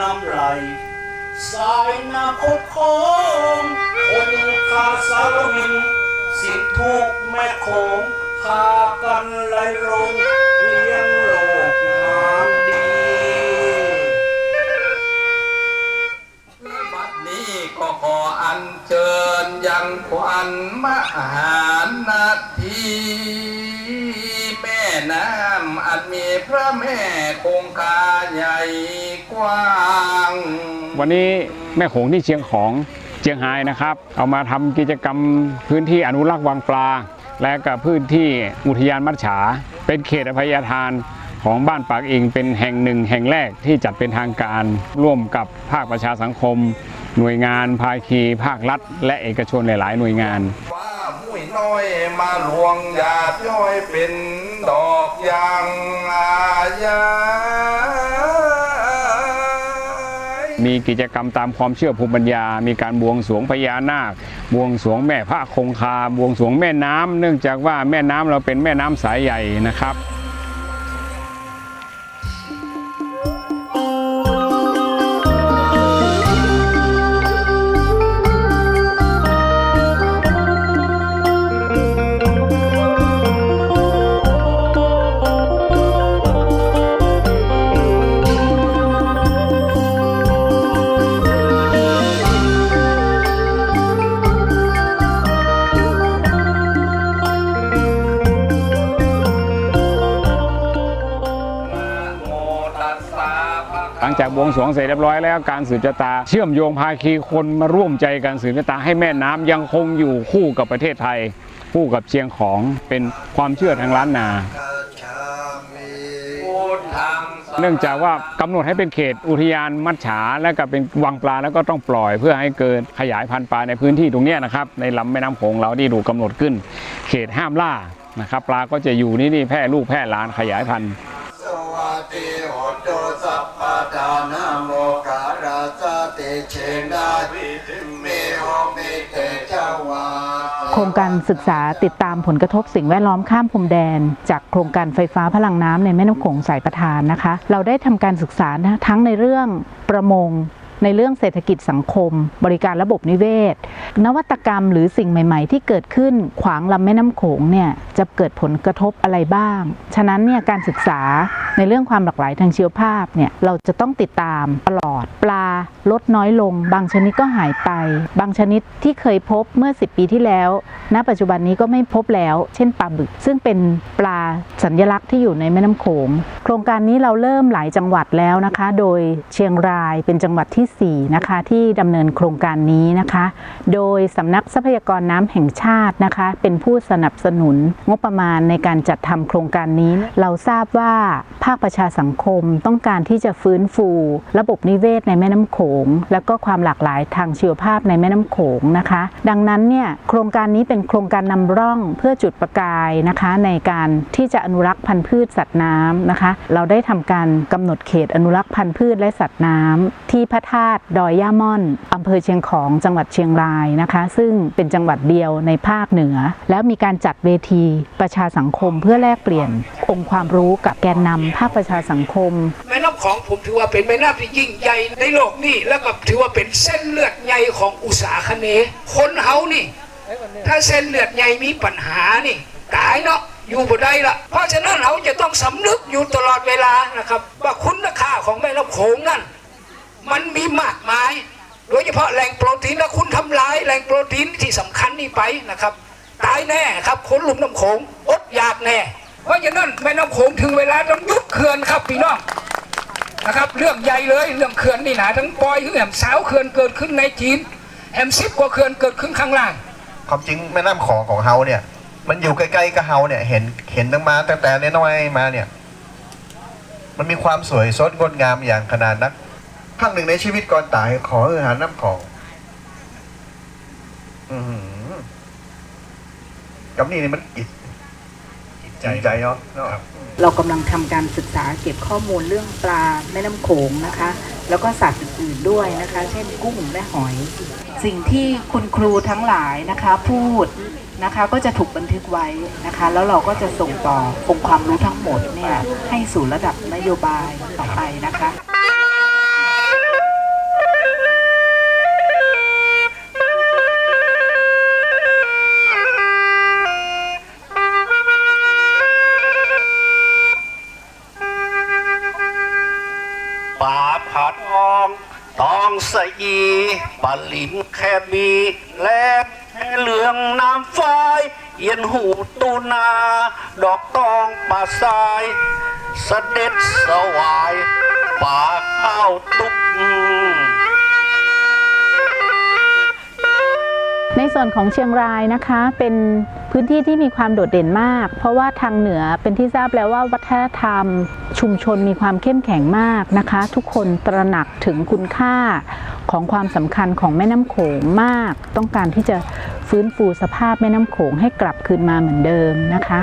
น้ำไหล สายนาคตของคนคาสารวิน สิทุกแม่โขงพากันไหลลงเลี้ยงโลกงามดี บัดนี้ก็ขออัญเชิญยังควันมหานาที น้ำอันมีพระแม่คงคาใหญ่กว้าง วันนี้แม่โขงที่เชียงของเชียงรายนะครับ เอามาทำกิจกรรมพื้นที่อนุรักษ์วังปลา และกับพื้นที่อุทยานมัจฉา เป็นเขตอภัยทานของบ้านปากอิงเป็นแห่งหนึ่งแห่งแรกที่จัดเป็นทางการร่วมกับภาคประชาสังคม หน่วยงานภาคีภาครัฐ และเอกชนหลาย ๆ หน่วยงาน ว่ามุ้ยน้อยมาหลวงหยาดย้อยเป็น ตอกยังอาญามีกิจกรรมตามความเชื่อภูมิปัญญา มีการบวงสรวงพญานาค บวงสรวงแม่พระคงคา บวงสรวงแม่น้ำเนื่องจากว่าแม่น้ำเราเป็นแม่น้ำสายใหญ่นะครับ ลังจากบวงสรวงเสร็จเรียบร้อยแล้วการสืบชะตา เชื่อมโยงภาคีคนมาร่วมใจกันสืบชะตาให้แม่น้ำยังคงอยู่คู่กับประเทศไทย คู่กับเชียงของเป็นความเชื่อทางล้านนา เนื่องจากว่ากำหนดให้เป็นเขตอุทยานมัดฉาและก็เป็นวังปลาแล้วก็ต้องปล่อยเพื่อให้เกิดขยายพันธุ์ปลาในพื้นที่ตรงนี้นะครับในลำแม่น้ำโขงเราที่ถูกกำหนดขึ้น เขตห้ามล่านะครับปลาก็จะอยู่นี่นี่แพร่ลูกแพร่หลานขยายพันธุ์ ทานาโมการาสติเชนาวิเมโอเมเตจาวาโครงการศึกษาติดตามผลกระทบสิ่งแวดล้อมข้ามพรมแดน จากโครงการไฟฟ้าพลังน้ำในแม่น้ำโขงสายประทานนะคะ เราได้ทำการศึกษานะทั้งในเรื่องประมง ในเรื่องเศรษฐกิจสังคม บริการระบบนิเวศ นวัตกรรมหรือสิ่งใหม่ ๆ ที่เกิดขึ้นขวางลำแม่น้ำโขงเนี่ยจะเกิดผลกระทบอะไรบ้าง ฉะนั้นเนี่ยการศึกษาในเรื่องความหลากหลายทางชีวภาพเนี่ยเราจะต้องติดตามตลอดปลาลดน้อยลง บางชนิดก็หายไป บางชนิดที่เคยพบเมื่อ 10 ปีที่แล้ว ณ ปัจจุบันนี้ก็ไม่พบแล้ว เช่นปลาบึก ซึ่งเป็นปลาสัญลักษณ์ที่อยู่ในแม่น้ำโขง โครงการนี้เราเริ่มหลายจังหวัดแล้วนะคะ โดยเชียงรายเป็นจังหวัดที่สี่4นะคะที่ดำเนินโครงการนี้นะคะ โดยสำนักทรัพยากรน้ำแห่งชาตินะคะ เป็นผู้สนับสนุนงบประมาณในการจัดทำโครงการนี้ เราทราบว่าภาคประชาสังคมต้องการที่จะฟื้นฟู ระบบนิเวศในแม่น้ำโขง แล้วก็ความหลากหลายทางชีวภาพในแม่น้ำโขงนะคะ ดังนั้นเนี่ยโครงการนี้เป็นโครงการนำร่องเพื่อจุดประกายนะคะ ในการที่จะอนุรักษ์พันธุ์พืชสัตว์น้ำนะคะ เราได้ทำการกำหนดเขตอนุรักษ์พันธุ์พืชและสัตว์น้ำที่พระธาตุดอยย่าม่อนอำเภอเชียงของจังหวัดเชียงรายนะคะ ซึ่งเป็นจังหวัดเดียวในภาคเหนือ แล้วมีการจัดเวทีประชาสังคมเพื่อแลกเปลี่ยนองค์ความรู้กับแกนนำภาคประชาสังคม แม่น้ำของผมถือว่าเป็นแม่น้ำที่ยิ่งใหญ่ในโลกนี่แล้วก็ถือว่าเป็นเส้นเลือดใหญ่ของอุตสาคเนคนเฮานี่ ถ้าเส้นเลือดใหญ่มีปัญหานี่ตายเนาะอยู่บ่ได้ละเพราะฉะนั้นเราจะต้องสำนึกอยู่ตลอดเวลานะครับ ว่าคุณค่าของแม่น้ำโขงนั่น มันมีมากมาย โดยเฉพาะแหล่งโปรตีนถ้าคุณทำลายแหล่งโปรตีนที่สำคัญนี่ไปนะครับ ตายแน่ครับคนหลุมน้ำโขงอดอยากแน่ เพราะฉะนั้นแม่น้ำโขงถึงเวลาต้องยุบเขื่อนครับพี่น้องนะครับเรื่องใหญ่เลยเรื่องเขื่อนนี่นะทั้งปอยทั้งแหมสาวเขื่อนเกิดขึ้นในจีนแหมซิบกว่าเขื่อนเกิดขึ้นข้างล่างความจริงแม่น้ำของของเฮาเนี่ย มันอยู่ใกล้ๆกับเฮาเนี่ยเห็นเห็นตั้งมาตั้งแต่น้อยๆมาเนี่ย มันมีความสวยสดงดงามอย่างขนาดนัก ครั้งหนึ่งในชีวิตก่อนตายขออาหารน้ำของอือหือกับนี่นี่มันอิดอิดใจใจเนาะเนาะเรากำลังทำการศึกษาเก็บข้อมูลเรื่องปลาแม่น้ำโขงนะคะ แล้วก็สัตว์อื่นๆด้วยนะคะ เช่นกุ้งและหอย สิ่งที่คุณครูทั้งหลายนะคะ พูดนะคะก็จะถูกบันทึกไว้นะคะ แล้วเราก็จะส่งต่อองค์ความรู้ทั้งหมดเนี่ยให้สู่ระดับนโยบายต่อไปนะคะ สะอีปาลิมแคบี และแพเหลืองน้ำฟ้ายเย็นหูตูนา ดอกตองป่าทรายสเสด็จสวายป่าข้าวตุกในส่วนของเชียงรายนะคะเป็นพื้นที่ที่มีความโดดเด่นมาก เพราะว่าทางเหนือเป็นที่ทราบแล้วว่าวัฒนธรรม ชุมชนมีความเข้มแข็งมากนะคะ ทุกคนตระหนักถึงคุณค่าของความสำคัญของแม่น้ำโขงมาก ต้องการที่จะฟื้นฟูสภาพแม่น้ำโขงให้กลับคืนมาเหมือนเดิมนะคะ